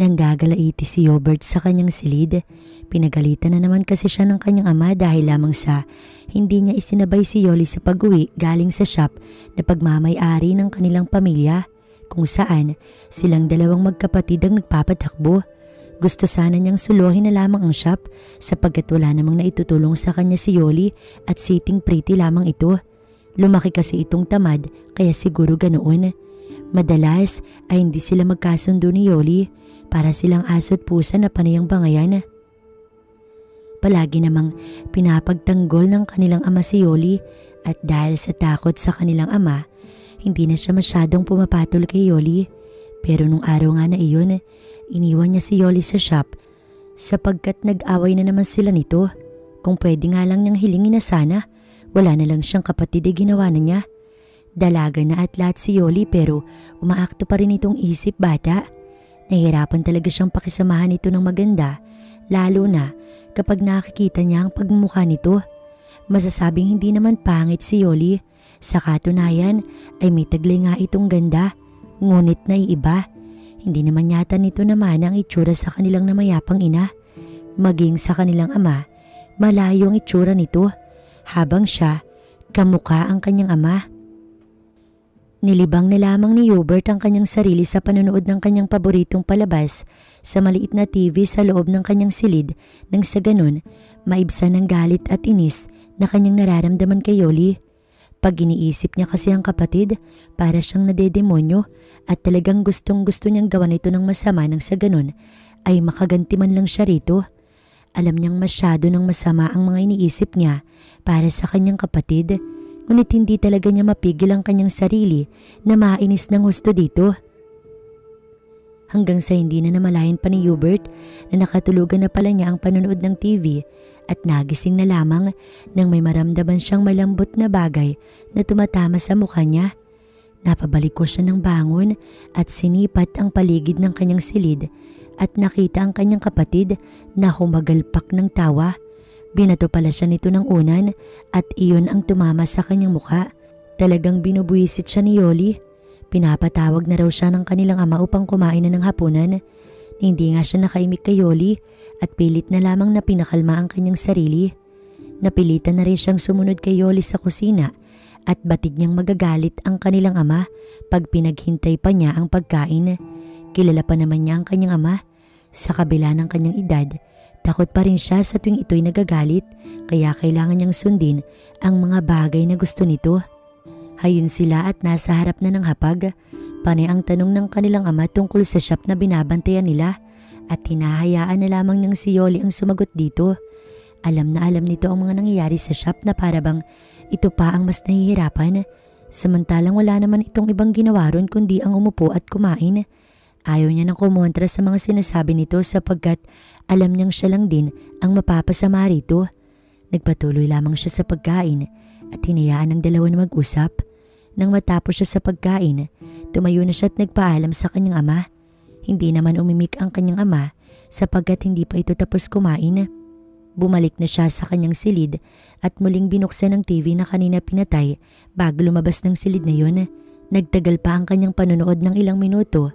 Nang gagalaiti si Yobert sa kanyang silid, pinagalitan na naman kasi siya ng kanyang ama dahil lamang sa hindi niya isinabay si Yoli sa pag-uwi galing sa shop na pagmamay-ari ng kanilang pamilya kung saan silang dalawang magkapatid ang nagpapatakbo. Gusto sana niyang suluhin na lamang ang shop sapagkat wala namang naitutulong sa kanya si Yoli at sitting pretty lamang ito. Lumaki kasi itong tamad kaya siguro ganoon. Madalas ay hindi sila magkasundo ni Yoli para silang aso't pusa na panayang bangayan. Palagi namang pinapagtanggol ng kanilang ama si Yoli at dahil sa takot sa kanilang ama, hindi na siya masyadong pumapatol kay Yoli. Pero nung araw nga na iyon, iniwan niya si Yoli sa shop sapagkat nag-away na naman sila nito. Kung pwede nga lang niyang hilingin na sana, wala na lang siyang kapatid ay ginawa na niya. Dalaga na at lahat si Yoli pero umaakto pa rin itong isip bata. Nahihirapan talaga siyang pakisamahan ito ng maganda, lalo na kapag nakikita niya ang pagmumukha nito. Masasabing hindi naman pangit si Yoli. Sa katunayan ay may taglay nga itong ganda, ngunit naiiba. Hindi naman yata nito naman ang itsura sa kanilang namayapang ina. Maging sa kanilang ama, malayo ang itsura nito. Habang siya, kamukha ang kanyang ama. Nilibang na lamang ni Hubert ang kanyang sarili sa panonood ng kanyang paboritong palabas sa maliit na TV sa loob ng kanyang silid nang sa ganun maibsan ng galit at inis na kanyang nararamdaman kay Yoli. Pag iniisip niya kasi ang kapatid, para siyang nadedemonyo at talagang gustong gusto niyang gawan ito ng masama nang sa ganun ay makaganti man lang siya rito. Alam niyang masyado ng masama ang mga iniisip niya para sa kanyang kapatid ngunit hindi talaga niya mapigil ang kanyang sarili na mainis ng husto dito. Hanggang sa hindi na namalayan pa ni Hubert na nakatulugan na pala niya ang panonood ng TV at nagising na lamang nang may maramdaman siyang malambot na bagay na tumatama sa mukha niya. Napabalik ko siya ng bangon at sinipat ang paligid ng kanyang silid at nakita ang kanyang kapatid na humagalpak ng tawa. Binato pala siya nito ng unan at iyon ang tumama sa kanyang mukha. Talagang binubuisit siya ni Yoli. Pinapatawag na raw siya ng kanilang ama upang kumain na ng hapunan. Hindi nga siya nakaimik kay Yoli at pilit na lamang na pinakalma ang kanyang sarili. Napilitan na rin siyang sumunod kay Yoli sa kusina at batid niyang magagalit ang kanilang ama pag pinaghintay pa niya ang pagkain. Kilala pa naman niya ang kanyang ama. Sa kabila ng kanyang edad, Takot pa rin siya sa tuwing ito'y nagagalit kaya kailangan niyang sundin ang mga bagay na gusto nito. Hayun sila at nasa harap na ng hapag. Panay ang tanong ng kanilang ama tungkol sa shop na binabantayan nila at hinahayaan na lamang niyang si Yoli ang sumagot dito. Alam na alam nito ang mga nangyayari sa shop na parabang ito pa ang mas nahihirapan. Samantalang wala naman itong ibang ginawa ron kundi ang umupo at kumain. Ayaw niya ng kumontra sa mga sinasabi nito sapagkat alam niyang siya lang din ang mapapasama rito. Nagpatuloy lamang siya sa pagkain at hinayaan ng dalawa na mag-usap. Nang matapos siya sa pagkain, tumayo na siya at nagpaalam sa kanyang ama. Hindi naman umimik ang kanyang ama sapagkat hindi pa ito tapos kumain. Bumalik na siya sa kanyang silid at muling binuksan ang TV na kanina pinatay bago lumabas ng silid na yun. Nagtagal pa ang kanyang panonood ng ilang minuto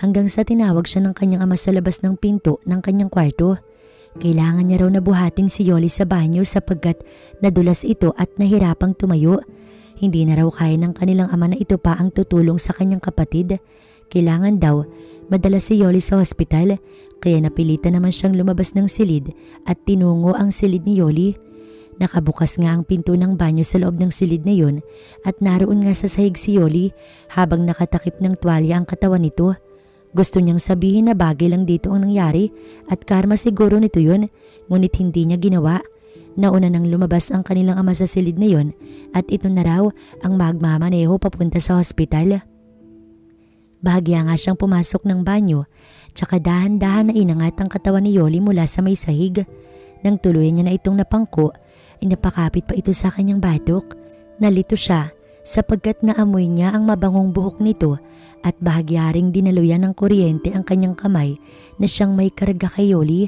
hanggang sa tinawag siya ng kanyang ama sa labas ng pinto ng kanyang kwarto. Kailangan niya raw na buhatin si Yoli sa banyo sapagkat nadulas ito at nahirapang tumayo. Hindi na raw kaya ng kanilang ama na ito pa ang tutulong sa kanyang kapatid. Kailangan daw madala si Yoli sa hospital kaya napilitan naman siyang lumabas ng silid at tinungo ang silid ni Yoli. Nakabukas nga ang pinto ng banyo sa loob ng silid na yun at naroon nga sa sahig si Yoli habang nakatakip ng tuwalya ang katawan nito. Gusto niyang sabihin na bagay lang dito ang nangyari at karma siguro nito yun ngunit hindi niya ginawa. Nauna nang lumabas ang kanilang ama sa silid na yun at ito na raw ang magmamaneho papunta sa hospital. Bahagya nga siyang pumasok ng banyo tsaka dahan-dahan na inangat ang katawan ni Yoli mula sa may sahig. Nang tuluyan niya na itong napangko Inapakapit pa ito sa kanyang batok. Nalito siya sapagkat naamoy niya ang mabangong buhok nito at bahagyaring dinaluyan ng kuryente ang kanyang kamay na siyang may karga kay Yoli.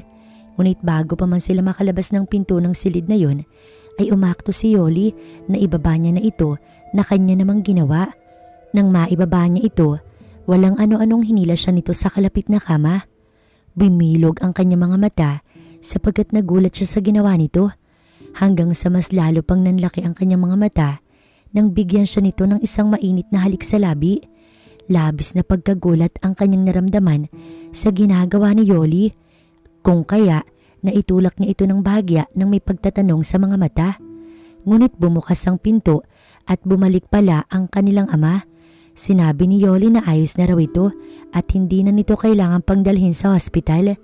Ngunit bago pa man sila makalabas ng pinto ng silid na yon, ay umakto si Yoli na ibaba niya na ito na kanya namang ginawa. Nang maibaba niya ito, walang ano-anong hinila siya nito sa kalapit na kama. Bimilog ang kanyang mga mata sapagkat nagulat siya sa ginawa nito hanggang sa mas lalo pang nanlaki ang kanyang mga mata nang bigyan siya nito ng isang mainit na halik sa labi. Labis na pagkagulat ang kanyang naramdaman sa ginagawa ni Yoli. Kung kaya, naitulak niya ito ng bahagya ng may pagtatanong sa mga mata. Ngunit bumukas ang pinto at bumalik pala ang kanilang ama. Sinabi ni Yoli na ayos na raw ito at hindi na nito kailangan pangdalhin sa hospital.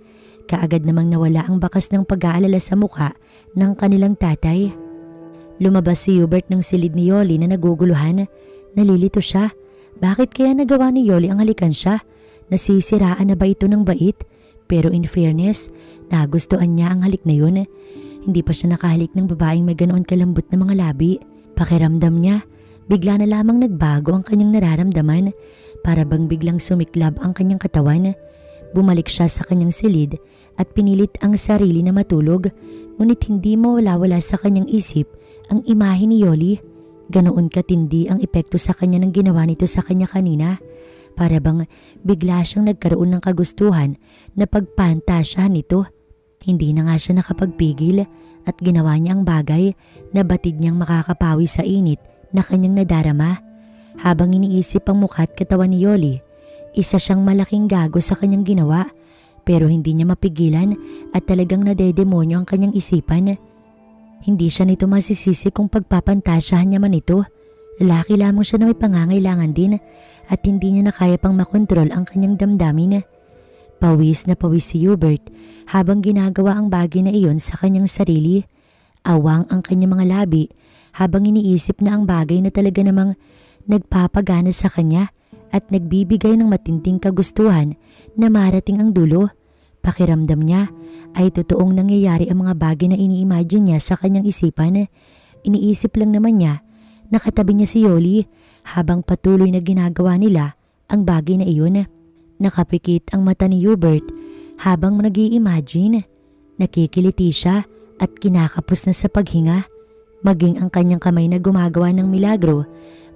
Kaagad namang nawala ang bakas ng pag-aalala sa muka ng kanilang tatay. Lumabas si Hubert ng silid ni Yoli na naguguluhan. Nalilito siya. Bakit kaya nagawa ni Yoli ang halikan siya? Nasisiraan na ba ito ng bait? Pero in fairness, nagustuhan niya ang halik na yun. Hindi pa siya nakahalik ng babaeng may ganoon kalambot na mga labi. Pakiramdam niya, bigla na lamang nagbago ang kanyang nararamdaman para bang biglang sumiklab ang kanyang katawan. Bumalik siya sa kanyang silid at pinilit ang sarili na matulog ngunit hindi mawala-wala sa kanyang isip ang imahe ni Yoli. Ganoon katindi ang epekto sa kanya ng ginawa nito sa kanya kanina. Para bang bigla siyang nagkaroon ng kagustuhan na pagpantasyahan nito. Hindi na nga siya nakapagpigil at ginawa niya ang bagay na batid niyang makakapawi sa init na kanyang nadarama. Habang iniisip ang mukha at katawan ni Yoli, isa siyang malaking gago sa kanyang ginawa pero hindi niya mapigilan at talagang nadedemonyo ang kanyang isipan. Hindi siya nito masisisi kung pagpapantasyahan niya man ito. Lalaki lamang siya na may pangangailangan din at hindi niya na kaya pang makontrol ang kanyang damdamin. Pawis na pawis si Hubert habang ginagawa ang bagay na iyon sa kanyang sarili. Awang ang kanyang mga labi habang iniisip na ang bagay na talaga namang nagpapagana sa kanya at nagbibigay ng matinding kagustuhan na marating ang dulo. Pakiramdam niya ay totoong nangyayari ang mga bagay na ini-imagine niya sa kanyang isipan. Iniisip lang naman niya, nakatabi niya si Yoli habang patuloy na ginagawa nila ang bagay na iyon. Nakapikit ang mata ni Hubert habang nag imagine Nakikiliti siya at kinakapos na sa paghinga. Maging ang kanyang kamay na gumagawa ng milagro,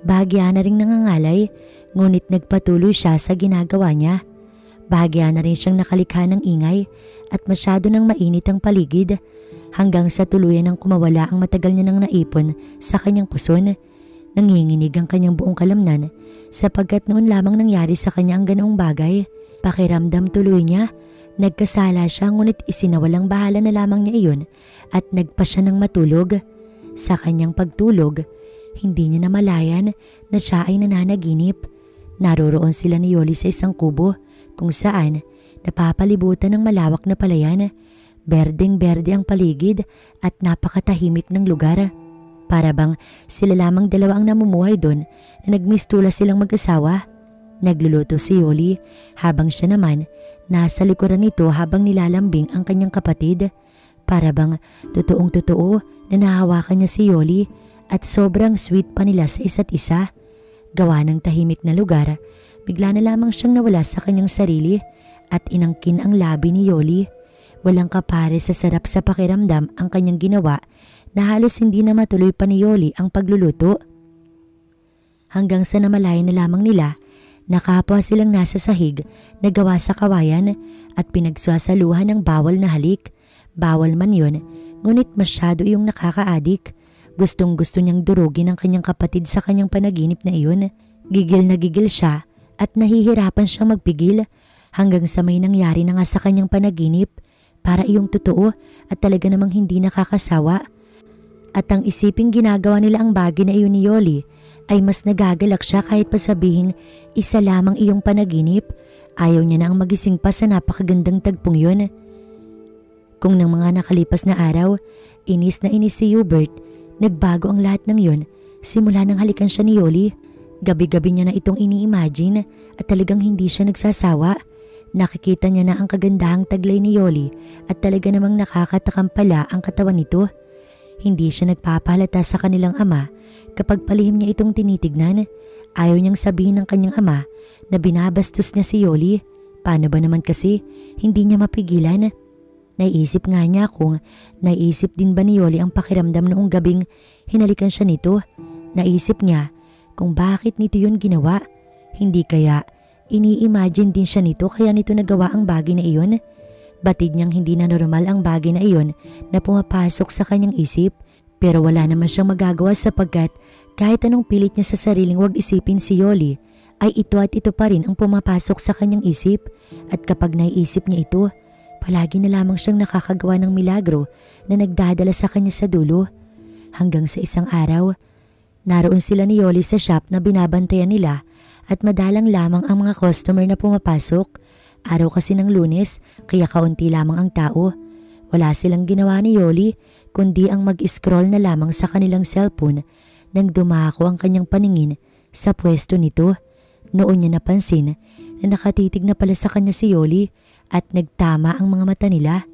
bahagya na rin nangangalay ngunit nagpatuloy siya sa ginagawa niya. Bahagya na rin siyang nakalikha ng ingay at masyado nang mainit ang paligid hanggang sa tuluyan ng kumawala ang matagal niya nang naipon sa kanyang puson. Nanginginig ang kanyang buong kalamnan sapagkat noon lamang nangyari sa kanya ang ganoong bagay. Pakiramdam tuloy niya, nagkasala siya ngunit isinawalang bahala na lamang niya iyon at nagpa siya ng matulog. Sa kanyang pagtulog, hindi niya namalayan na siya ay nananaginip. Naroroon sila ni Yoli sa isang kubo kung saan napapalibutan ng malawak na palayan. Berdeng-berde ang paligid at napakatahimik ng lugar. Para bang sila lamang dalawa ang namumuhay doon na nagmistula silang mag-asawa. Nagluluto si Yoli habang siya naman nasa likuran nito habang nilalambing ang kanyang kapatid. Para bang totoong totoo na nahawakan niya si Yoli at sobrang sweet pa nila sa isa't isa. Gawa ng tahimik na lugar, bigla na lamang siyang nawala sa kanyang sarili at inangkin ang labi ni Yoli. Walang kapare sa sarap sa pakiramdam ang kanyang ginawa na halos hindi na matuloy pa ni Yoli ang pagluluto. Hanggang sa namalayan na lamang nila, nakapwa silang nasa sahig na gawa sa kawayan at pinagswasaluhan ng bawal na halik. Bawal man yon, ngunit masyado iyong nakakaadik. Gustong gusto niyang durugin ang kanyang kapatid sa kanyang panaginip na iyon. Gigil na gigil siya at nahihirapan siyang magpigil hanggang sa may nangyari na nga sa kanyang panaginip para iyong totoo at talaga namang hindi nakakasawa. At ang isiping ginagawa nila ang bagay na iyon ni Yoli ay mas nagagalak siya kahit pa sabihin isa lamang iyong panaginip. Ayaw niya na ang magising pa sa napakagandang tagpong yun. Kung ng mga nakalipas na araw, inis na inis si Hubert, nagbago ang lahat ng yun simula nang halikan siya ni Yoli. Gabi-gabi niya na itong ini-imagine at talagang hindi siya nagsasawa. Nakikita niya na ang kagandahang taglay ni Yoli at talaga namang nakakatakam pala ang katawan nito. Hindi siya nagpapalata sa kanilang ama kapag palihim niya itong tinitignan. Ayaw niyang sabihin ng kanyang ama na binabastos niya si Yoli. Paano ba naman kasi hindi niya mapigilan? Naisip nga niya kung naisip din ba ni Yoli ang pakiramdam noong gabing hinalikan siya nito. Naisip niya kung bakit nito yun ginawa. Hindi kaya ini-imagine din siya nito kaya nito nagawa ang bagay na iyon. Batid niyang hindi na normal ang bagay na iyon na pumapasok sa kanyang isip pero wala naman siyang magagawa sapagkat kahit anong pilit niya sa sariling wag isipin si Yoli ay ito at ito pa rin ang pumapasok sa kanyang isip at kapag naiisip niya ito, palagi na lamang siyang nakakagawa ng milagro na nagdadala sa kanya sa dulo. Hanggang sa isang araw, naroon sila ni Yoli sa shop na binabantayan nila at madalang lamang ang mga customer na pumapasok. Araw kasi ng lunes, kaya kaunti lamang ang tao. Wala silang ginawa ni Yoli, kundi ang mag-scroll na lamang sa kanilang cellphone nang dumako ang kanyang paningin sa pwesto nito. Noon niya napansin na nakatitig na pala sa kanya si Yoli at nagtama ang mga mata nila.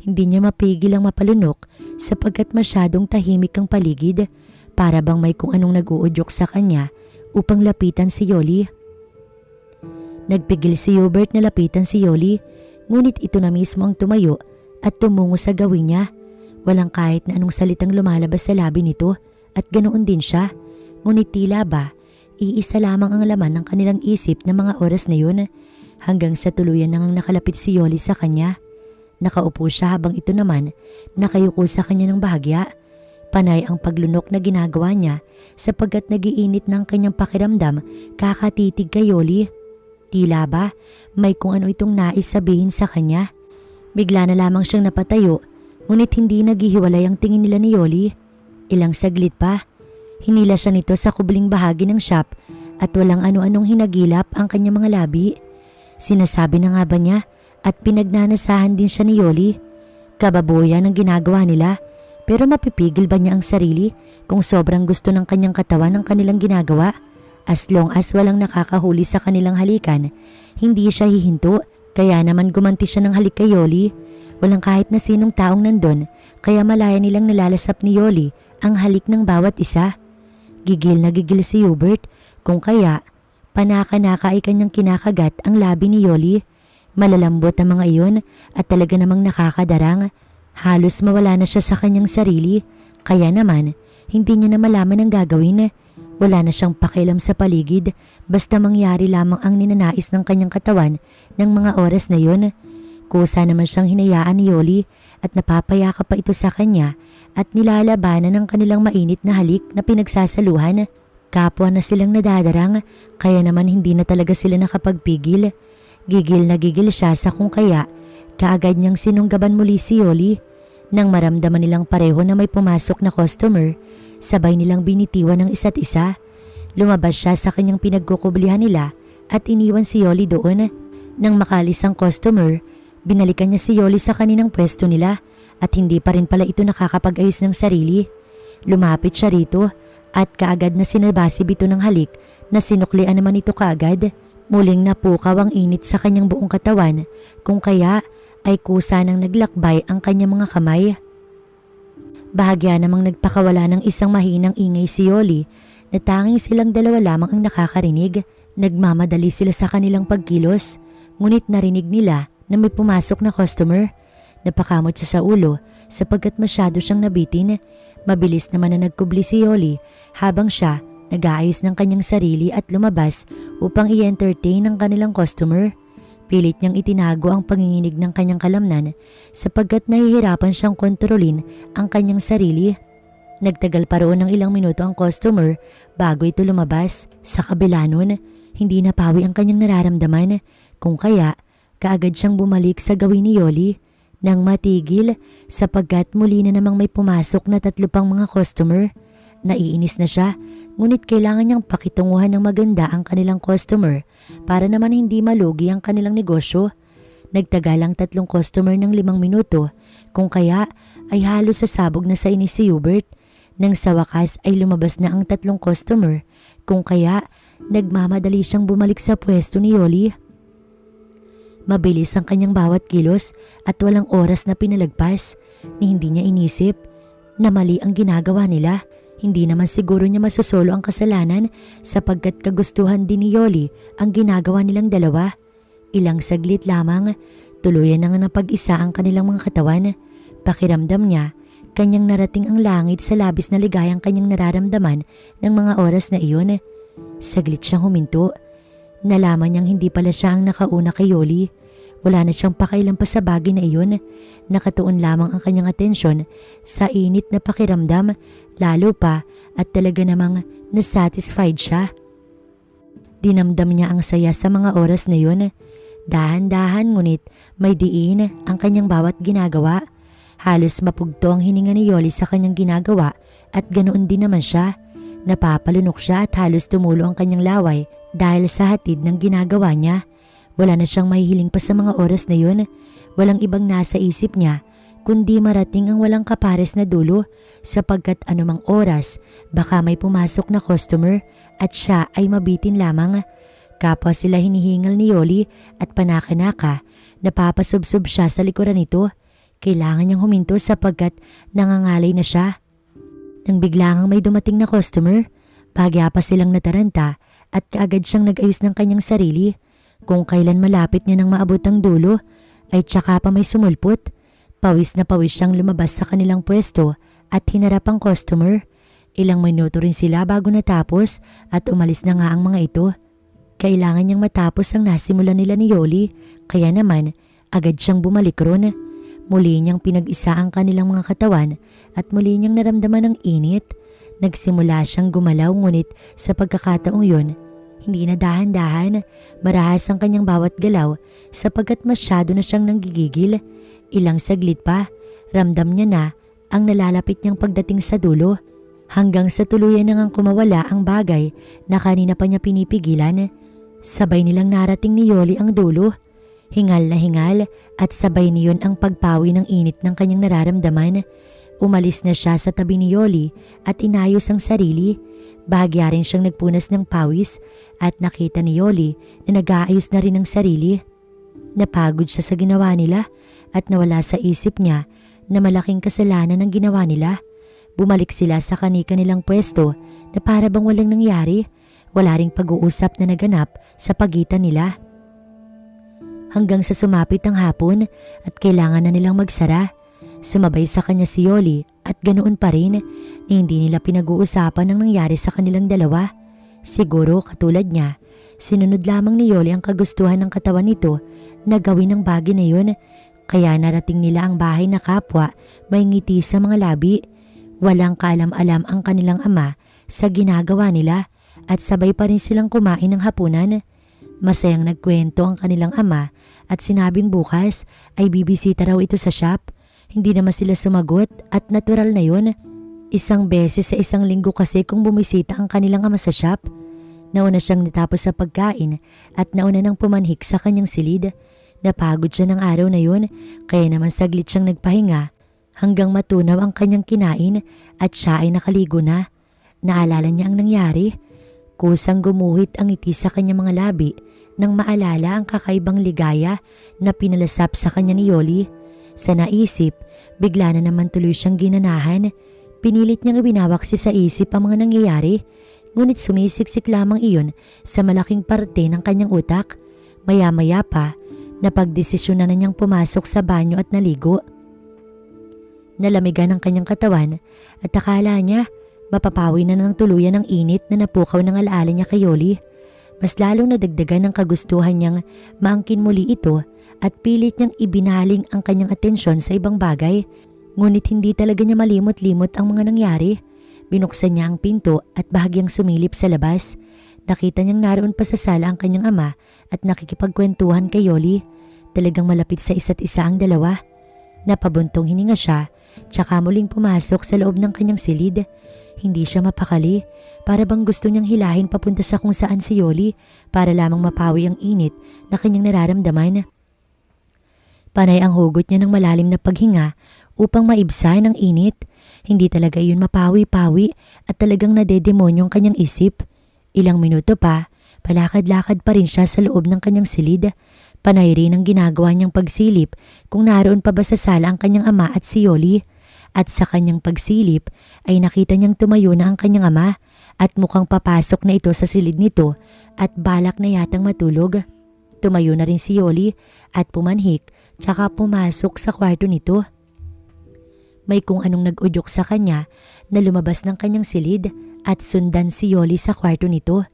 Hindi niya mapigil ang mapalunok sapagkat masyadong tahimik ang paligid para bang may kung anong nag-uudyok sa kanya upang lapitan si Yoli. Nagpigil si Hubert na lapitan si Yoli, ngunit ito na mismo ang tumayo at tumungo sa gawin niya. Walang kahit na anong salitang lumalabas sa labi nito at ganoon din siya. Ngunit tila ba, iisa lamang ang laman ng kanilang isip na mga oras na yun hanggang sa tuluyan nang nakalapit si Yoli sa kanya. Nakaupo siya habang ito naman nakayuko sa kanya ng bahagya. Panay ang paglunok na ginagawa niya sapagkat nagiinit ng kanyang pakiramdam kakatitig kay Yoli. Tila ba may kung ano itong nais sabihin sa kanya. Bigla na lamang siyang napatayo ngunit hindi naghihiwalay ang tingin nila ni Yoli. Ilang saglit pa, hinila siya nito sa kubling bahagi ng shop at walang ano-anong hinagilap ang kanyang mga labi. Sinasabi na nga ba niya at pinagnanasahan din siya ni Yoli. Kababoyan ang ginagawa nila pero mapipigil ba niya ang sarili kung sobrang gusto ng kanyang katawan ang kanilang ginagawa? As long as walang nakakahuli sa kanilang halikan, hindi siya hihinto. Kaya naman gumanti siya ng halik kay Yoli. Walang kahit na sinong taong nandun, kaya malaya nilang nalalasap ni Yoli ang halik ng bawat isa. Gigil na gigil si Hubert, kung kaya, panaka-naka ay kanyang kinakagat ang labi ni Yoli. Malalambot ang mga iyon at talaga namang nakakadarang. Halos mawala na siya sa kanyang sarili, kaya naman, hindi niya na malaman ang gagawin. Wala na siyang pakialam sa paligid basta mangyari lamang ang ninanais ng kanyang katawan ng mga oras na yun. Kusa naman siyang hinayaan ni Yoli at napapayaka pa ito sa kanya at nilalabanan ng kanilang mainit na halik na pinagsasaluhan. Kapwa na silang nadadarang kaya naman hindi na talaga sila nakapagpigil. Gigil na gigil siya sa kung kaya kaagad niyang sinunggaban muli si Yoli. Nang maramdaman nilang pareho na may pumasok na customer, Sabay nilang binitiwan ng isa't isa. Lumabas siya sa kanyang pinagkukublihan nila at iniwan si Yoli doon. Nang makalis ang customer, binalikan niya si Yoli sa kaninang pwesto nila at hindi pa rin pala ito nakakapag-ayos ng sarili. Lumapit siya rito at kaagad na sinabasib ito ng halik na sinuklian naman ito kaagad. Muling napukaw ang init sa kanyang buong katawan kung kaya ay kusa nang naglakbay ang kanyang mga kamay. Bahagya namang nagpakawala ng isang mahinang ingay si Yoli na tanging silang dalawa lamang ang nakakarinig. Nagmamadali sila sa kanilang pagkilos ngunit narinig nila na may pumasok na customer. Napakamot siya sa ulo sapagkat masyado siyang nabitin. Mabilis naman na nagkubli si Yoli habang siya nag-aayos ng kanyang sarili at lumabas upang i-entertain ang kanilang customer. Pilit niyang itinago ang panginginig ng kanyang kalamnan sapagkat nahihirapan siyang kontrolin ang kanyang sarili. Nagtagal pa roon ng ilang minuto ang customer bago ito lumabas. Sa kabila nun, hindi napawi ang kanyang nararamdaman kung kaya kaagad siyang bumalik sa gawin ni Yoli nang matigil sapagkat muli na namang may pumasok na tatlo pang mga customer. Naiinis na siya ngunit kailangan niyang pakitunguhan ng maganda ang kanilang customer para naman hindi malugi ang kanilang negosyo. Nagtagal ang tatlong customer ng limang minuto kung kaya ay halos sasabog na sa inis si Hubert. Nang sa wakas ay lumabas na ang tatlong customer kung kaya nagmamadali siyang bumalik sa pwesto ni Yoli. Mabilis ang kanyang bawat kilos at walang oras na pinalagpas ni hindi niya inisip na mali ang ginagawa nila. Hindi naman siguro niya masusolo ang kasalanan sapagkat kagustuhan din ni Yoli ang ginagawa nilang dalawa. Ilang saglit lamang, tuluyan na nga napag-isa ang kanilang mga katawan. Pakiramdam niya, kanyang narating ang langit sa labis na ligayang kanyang nararamdaman ng mga oras na iyon. Saglit siyang huminto. Nalaman niyang hindi pala siya ang nakauna kay Yoli. Wala na siyang pakailan pa sa bagay na iyon. Nakatuon lamang ang kanyang atensyon sa init na pakiramdam lalo pa at talaga namang nasatisfied siya. Dinamdam niya ang saya sa mga oras na yun. Dahan-dahan ngunit may diin ang kanyang bawat ginagawa. Halos mapugto ang hininga ni Yoli sa kanyang ginagawa at ganoon din naman siya. Napapalunok siya at halos tumulo ang kanyang laway dahil sa hatid ng ginagawa niya. Wala na siyang mahihiling pa sa mga oras na yun. Walang ibang nasa isip niya kundi marating ang walang kapares na dulo sapagkat anumang oras baka may pumasok na customer at siya ay mabitin lamang. Kapwa sila hinihingal ni Yoli at panakanaka, napapasubsob siya sa likuran nito. Kailangan niyang huminto sapagkat nangangalay na siya. Nang biglangang may dumating na customer, bagya pa silang nataranta at kaagad siyang nag-ayos ng kanyang sarili. Kung kailan malapit niya nang maabot ang dulo, ay tsaka pa may sumulpot. Pawis na pawis siyang lumabas sa kanilang pwesto at hinarap ang customer. Ilang minuto rin sila bago natapos at umalis na nga ang mga ito. Kailangan niyang matapos ang nasimulan nila ni Yoli, kaya naman agad siyang bumalik ron. Muli niyang pinag-isa ang kanilang mga katawan at muli niyang naramdaman ang init. Nagsimula siyang gumalaw ngunit sa pagkakataong yun, hindi na dahan-dahan, marahas ang kanyang bawat galaw sapagkat masyado na siyang nanggigigil. Ilang saglit pa, ramdam niya na ang nalalapit niyang pagdating sa dulo hanggang sa tuluyan na ngang kumawala ang bagay na kanina pa niya pinipigilan. Sabay nilang narating ni Yoli ang dulo. Hingal na hingal at sabay niyon ang pagpawi ng init ng kanyang nararamdaman. Umalis na siya sa tabi ni Yoli at inayos ang sarili. Bahagya rin siyang nagpunas ng pawis at nakita ni Yoli na nag-aayos na rin ang sarili. Napagod siya sa ginawa nila at nawala sa isip niya na malaking kasalanan ang ginawa nila. Bumalik sila sa kanika nilang pwesto na para bang walang nangyari. Wala ring pag-uusap na naganap sa pagitan nila. Hanggang sa sumapit ang hapon at kailangan na nilang magsara. Sumabay sa kanya si Yoli at ganoon pa rin na hindi nila pinag-uusapan ang nangyari sa kanilang dalawa. Siguro katulad niya, sinunod lamang ni Yoli ang kagustuhan ng katawan nito na gawin ang bagay na yun. Kaya narating nila ang bahay na kapwa may ngiti sa mga labi. Walang kaalam-alam ang kanilang ama sa ginagawa nila at sabay pa rin silang kumain ng hapunan. Masayang nagkwento ang kanilang ama at sinabing bukas ay bibisita raw ito sa shop. Hindi naman sila sumagot at natural na yun. Isang beses sa isang linggo kasi kung bumisita ang kanilang ama sa shop. Nauna siyang natapos sa pagkain at nauna nang pumanhik sa kanyang silid. Napagod siya ng araw na yun kaya naman saglit siyang nagpahinga hanggang matunaw ang kanyang kinain at siya ay nakaligo na. Naalala niya ang nangyari. Kusang gumuhit ang ngiti sa kanyang mga labi nang maalala ang kakaibang ligaya na pinalasap sa kanya ni Yoli. Sa naisip, bigla na naman tuloy siyang ginanahan. Pinilit niyang ibinawaksi sa isip ang mga nangyayari, ngunit sumisiksik lamang iyon sa malaking parte ng kanyang utak. Maya-maya pa, napagdesisyon na niyang pumasok sa banyo at naligo. Nalamigan ang kanyang katawan at akala niya mapapawi na ng tuluyan ng init na napukaw ng alaala niya kay Yoli. Mas lalong nadagdagan ng kagustuhan niyang maangkin muli ito at pilit niyang ibinaling ang kanyang atensyon sa ibang bagay. Ngunit hindi talaga niya malimot-limot ang mga nangyari. Binuksan niya ang pinto at bahagyang sumilip sa labas. Nakita niyang naroon pa sa sala ang kanyang ama at nakikipagkwentuhan kay Yoli. Talagang malapit sa isa't isa ang dalawa. Napabuntong hininga siya, tsaka muling pumasok sa loob ng kanyang silid. Hindi siya mapakali, para bang gusto niyang hilahin papunta sa kung saan si Yoli para lamang mapawi ang init na kanyang nararamdaman. Panay ang hugot niya ng malalim na paghinga upang maibsan ang init. Hindi talaga iyon mapawi-pawi at talagang nadedemonyo ang kanyang isip. Ilang minuto pa, palakad-lakad pa rin siya sa loob ng kanyang silid. Panay rin ang ginagawa niyang pagsilip kung naroon pa ba sa sala ang kanyang ama at si Yoli. At sa kanyang pagsilip ay nakita niyang tumayo na ang kanyang ama at mukhang papasok na ito sa silid nito at balak na yatang matulog. Tumayo na rin si Yoli at pumanhik tsaka pumasok sa kwarto nito. May kung anong nag-udyok sa kanya na lumabas ng kanyang silid at sundan si Yoli sa kwarto nito.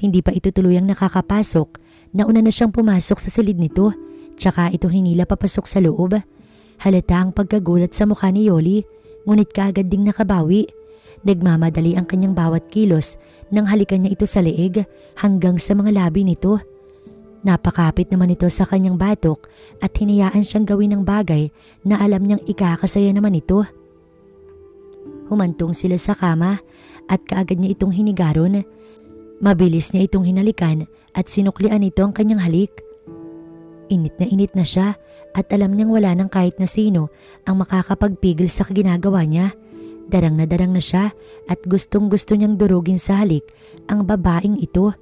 Hindi pa ito tuluyang nakakapasok, nauna na siyang pumasok sa silid nito, Tsaka ito hinila papasok sa loob. Halata ang pagkagulat sa mukha ni Yoli, ngunit kaagad ding nakabawi. Nagmamadali ang kanyang bawat kilos nang halikan niya ito sa leeg hanggang sa mga labi nito. Napakapit naman ito sa kanyang batok at hinayaan siyang gawin ng bagay na alam niyang ikakasaya naman ito. Humantong sila sa kama at kaagad niya itong hinigaron. Mabilis niya itong hinalikan at sinuklian ito ang kanyang halik. Init na init na siya at alam niyang wala nang kahit na sino ang makakapagpigil sa ginagawa niya. Darang na darang na siya at gustong gusto niyang durugin sa halik ang babaeng ito.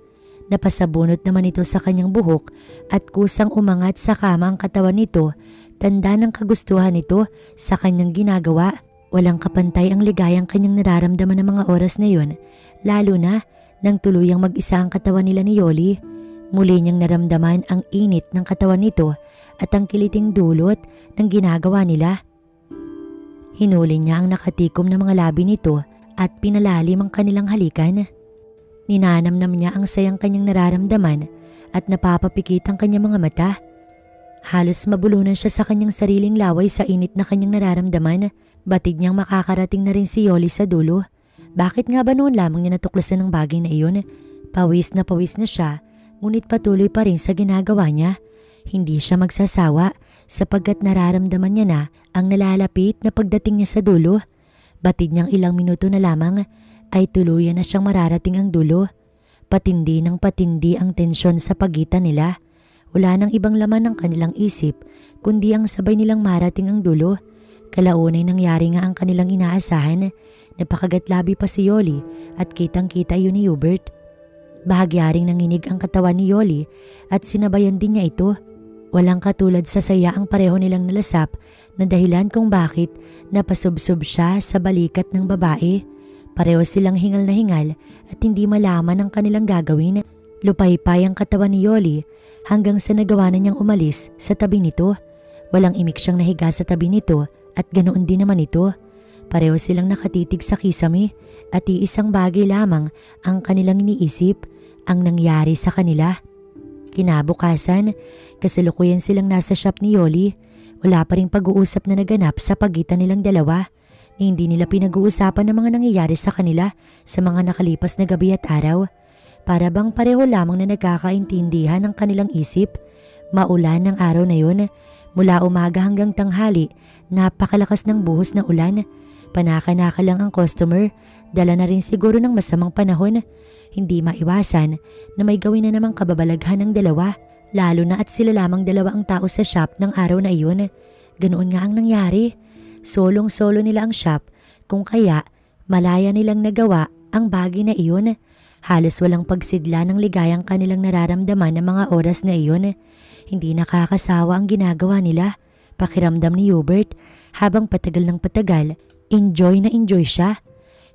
Napasabunot naman ito sa kanyang buhok at kusang umangat sa kama ang katawan nito, tanda ng kagustuhan nito sa kanyang ginagawa. Walang kapantay ang ligayang kanyang nararamdaman ng mga oras na yun, lalo na nang tuluyang mag-isa ang katawan nila ni Yoli. Muli niyang naramdaman ang init ng katawan nito at ang kiliting dulot ng ginagawa nila. Hinuli niya ang nakatikom na mga labi nito at pinalalim ang kanilang halikan. Ninanamnam niya ang sayang kanyang nararamdaman at napapapikit ang kanyang mga mata. Halos mabulunan siya sa kanyang sariling laway sa init na kanyang nararamdaman. Batid niyang makakarating na rin si Yoli sa dulo. Bakit nga ba noon lamang niya natuklasan ng bagay na iyon? Pawis na pawis na siya, ngunit patuloy pa rin sa ginagawa niya. Hindi siya magsasawa sapagkat nararamdaman niya na ang nalalapit na pagdating niya sa dulo. Batid niyang ilang minuto na lamang ay tuluyan na siyang mararating ang dulo. Patindi ng patindi ang tensyon sa pagitan nila. Wala nang ibang laman ng kanilang isip kundi ang sabay nilang marating ang dulo. Kalaunay nangyari nga ang kanilang inaasahan. Napakagatlabi pa si Yoli at kitang kita yun ni Hubert. Bahagyaring nanginig ang katawan ni Yoli at sinabayan din niya ito. Walang katulad sa saya ang pareho nilang nalasap na dahilan kung bakit napasubsob siya sa balikat ng babae. Pareho silang hingal na hingal at hindi malaman ang kanilang gagawin. Lupaypay ang katawan ni Yoli hanggang sa nagawa na niyang umalis sa tabi nito. Walang imik siyang nahiga sa tabi nito at ganoon din naman ito. Pareho silang nakatitig sa kisame at iisang bagay lamang ang kanilang iniisip ang nangyari sa kanila. Kinabukasan, kasalukuyan silang nasa shop ni Yoli. Wala pa rin pag-uusap na naganap sa pagitan nilang dalawa. Ni hindi nila pinag-uusapan ng mga nangyayari sa kanila sa mga nakalipas na gabi at araw. Para bang pareho lamang na nagkakaintindihan ng kanilang isip. Maulan ng araw na yun. Mula umaga hanggang tanghali, napakalakas ng buhos ng ulan. Panaka-naka lang ang customer. Dala na rin siguro ng masamang panahon. Hindi maiwasan na may gawin na namang kababalaghan ng dalawa. Lalo na at sila lamang dalawa ang tao sa shop ng araw na iyon. Ganoon nga ang nangyari. Solong-solo nila ang shop kung kaya malaya nilang nagawa ang bagay na iyon. Halos walang pagsidla ng ligayang kanilang nararamdaman ng mga oras na iyon. Hindi nakakasawa ang ginagawa nila. Pakiramdam ni Hubert habang patagal ng patagal, enjoy na enjoy siya.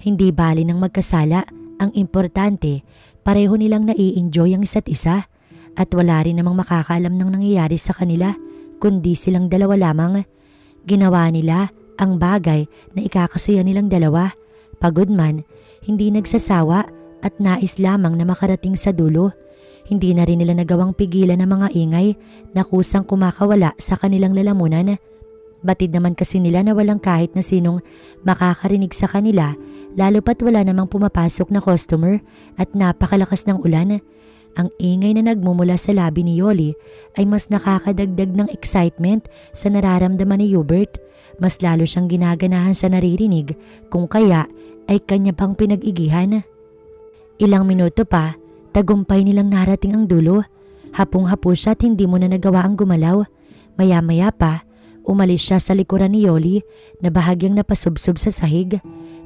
Hindi bali ng magkasala, ang importante, pareho nilang nai-enjoy ang isa't isa at wala rin namang makakaalam ng nangyayari sa kanila kundi silang dalawa lamang. Ginawa nila ang bagay na ikakasaya nilang dalawa. Pagod man, hindi nagsasawa at nais lamang na makarating sa dulo. Hindi na rin nila nagawang pigilan ng mga ingay na kusang kumakawala sa kanilang lalamunan. Batid naman kasi nila na walang kahit na sinong makakarinig sa kanila lalo pat wala namang pumapasok na customer at napakalakas ng ulan. Ang ingay na nagmumula sa labi ni Yoli ay mas nakakadagdag ng excitement sa nararamdaman ni Hubert. Mas lalo siyang ginaganahan sa naririnig kung kaya ay kanya pang pinag-igihan. Ilang minuto pa, tagumpay nilang narating ang dulo. Hapong-hapo siya at hindi mo na nagawa ang gumalaw. Maya-maya pa, umalis siya sa likuran ni Yoli na bahagyang napasubsob sa sahig.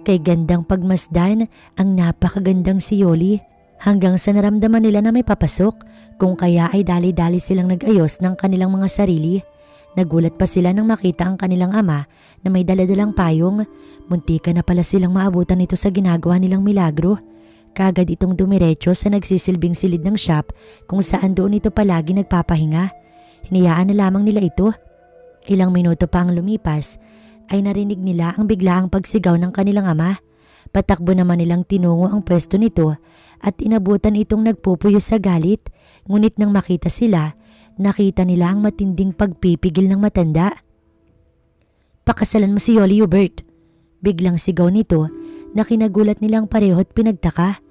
Kay gandang pagmasdan ang napakagandang si Yoli hanggang sa naramdaman nila na may papasok kung kaya ay dali-dali silang nag-ayos ng kanilang mga sarili. Nagulat pa sila nang makita ang kanilang ama na may daladalang payong. Muntika na pala silang maabutan nito sa ginagawa nilang milagro. Kagad itong dumiretso sa nagsisilbing silid ng shop kung saan doon ito palagi nagpapahinga. Hinayaan na lamang nila ito. Ilang minuto pa ang lumipas ay narinig nila ang biglaang pagsigaw ng kanilang ama. Patakbo naman nilang tinungo ang pwesto nito at inabutan itong nagpupuyo sa galit. Ngunit nang makita sila, nakita nila ang matinding pagpipigil ng matanda. Pakasalan mo si Yoli Hubert. Biglang sigaw nito na kinagulat nilang pareho at pinagtaka.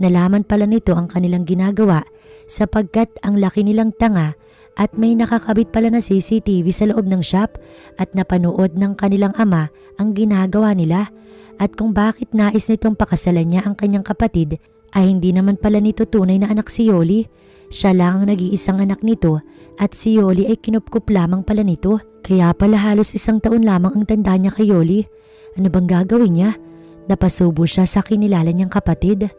Nalaman pala nito ang kanilang ginagawa sapagkat ang laki nilang tanga at may nakakabit pala na CCTV sa loob ng shop at napanood ng kanilang ama ang ginagawa nila at kung bakit nais nitong pakasalan niya ang kanyang kapatid ay hindi naman pala nito tunay na anak si Yoli. Siya lang ang nag-iisang anak nito at si Yoli ay kinupkup lamang pala nito. Kaya pala halos isang taon lamang ang tanda niya kay Yoli. Ano bang gagawin niya? Napasubo siya sa kinilala niyang kapatid.